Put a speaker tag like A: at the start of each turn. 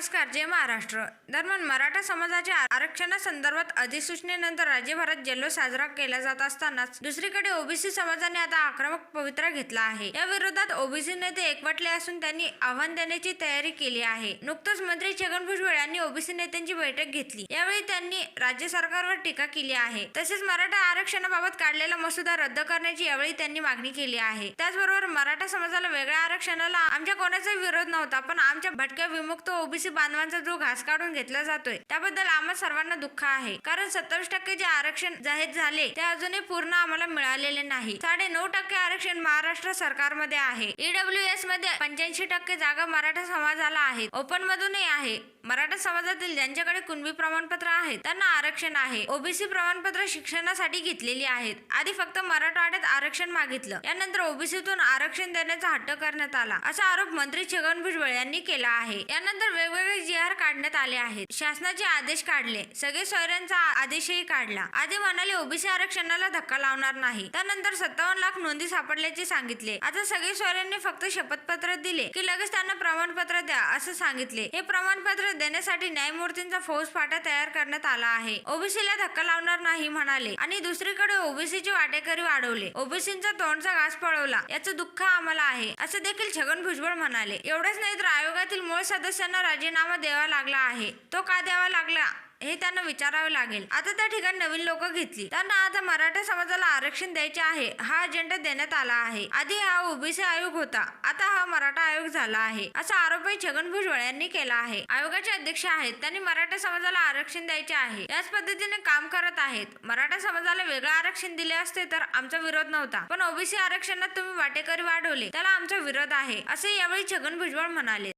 A: नमस्कार जय महाराष्ट्र. दरम्यान मराठा समाजाच्या आरक्षणासंदर्भात अधिसूचनेनंतर राज्यभरात जल्लोष साजरा केला जात असतानाच दुसरीकडे ओबीसी समाजाने आता आक्रमक पवित्रा घेतला आहे. या विरोधात ओबीसी नेते एकवटले असून त्यांनी आव्हान देण्याची तयारी केली आहे. नुकतंच मंत्री छगन भुजबळ यांनी ओबीसी नेत्यांची बैठक घेतली. यावेळी त्यांनी राज्य सरकारवर टीका केली आहे. तसेच मराठा आरक्षणाबाबत काढलेला मसुदा रद्द करण्याची यावेळी त्यांनी मागणी केली आहे. त्याचबरोबर मराठा समाजाला वेगळ्या आरक्षणाला आमच्या कोणाचा विरोध नव्हता पण आमच्या भटक्या विमुक्त ओबीसी बांधवांचा जो घास काढून घेतला जातोय त्याबद्दल आम्हा सर्वांना दुःख आहे. कारण सत्तावीस टक्के जे आरक्षण जाहीर झाले ते अजूनही पूर्ण आम्हाला मिळालेले नाही. साडे नऊ टक्के आरक्षण महाराष्ट्र सरकारमध्ये आहे. ईडब्ल्यू एसमध्ये पंच्याऐंशी टक्के जागा मराठा समाजाला आहे ओपन मधूनही आहे. मराठा समाजातील ज्यांच्याकडे कुणबी प्रमाणपत्र आहेत त्यांना आरक्षण आहे. ओबीसी प्रमाणपत्र शिक्षणासाठी घेतलेली आहेत. आधी फक्त मराठवाड्यात आरक्षण मागितलं. यानंतर ओबीसीतून आरक्षण देण्याचा हट्ट करण्यात आला. असा आरोप मंत्री छगन भुजबळ यांनी केला आहे. यानंतर वेगवेगळे जी आर काढण्यात आले आहेत. शासनाचे आदेश काढले. सगळे सोयऱ्यांचा आदेशही काढला. आधी म्हणाले ओबीसी आरक्षणाला धक्का लावणार नाही. त्यानंतर सत्तावन्न लाख नोंदी सापडल्याचे सांगितले. आता सगळे सोयऱ्यांनी फक्त शपथपत्र दिले की लगेच त्यांना प्रमाणपत्र द्या असं सांगितले. हे प्रमाणपत्र देण्यासाठी न्यायमूर्तींचा फौज फाटा तयार करण्यात आला आहे. ओबीसीला धक्का लावणार नाही म्हणाले. आणि दुसरीकडे ओबीसीची वाटेकरी वाढवले. ओबीसींचा तोंडचा घास पळवला. याचं दुःख आम्हाला आहे. असं देखील छगन भुजबळ म्हणाले. एवढंच नाही तर आयोगातील मूळ सदस्यांना राजीनामा द्यावा लागला आहे. तो का द्यावा लागला? हे त्यांना विचारावे लागेल. आता त्या ठिकाणी नवीन लोक घेतली. त्यांना आता मराठा समाजाला आरक्षण द्यायचे आहे. हा अजेंडा देण्यात आला आहे. आधी हा ओबीसी आयोग होता. आता हा मराठा आयोग झाला आहे. असा आरोपही छगन भुजबळ यांनी केला आहे. आयोगाचे अध्यक्ष आहेत. त्यांनी मराठा समाजाला आरक्षण द्यायचे आहे. याच पद्धतीने काम करत आहेत. मराठा समाजाला वेगळं आरक्षण दिले असते तर आमचा विरोध नव्हता. पण ओबीसी आरक्षणात तुम्ही वाटेकरी वाढवले. त्याला आमचा विरोध आहे. असे यावेळी छगन भुजबळ म्हणाले.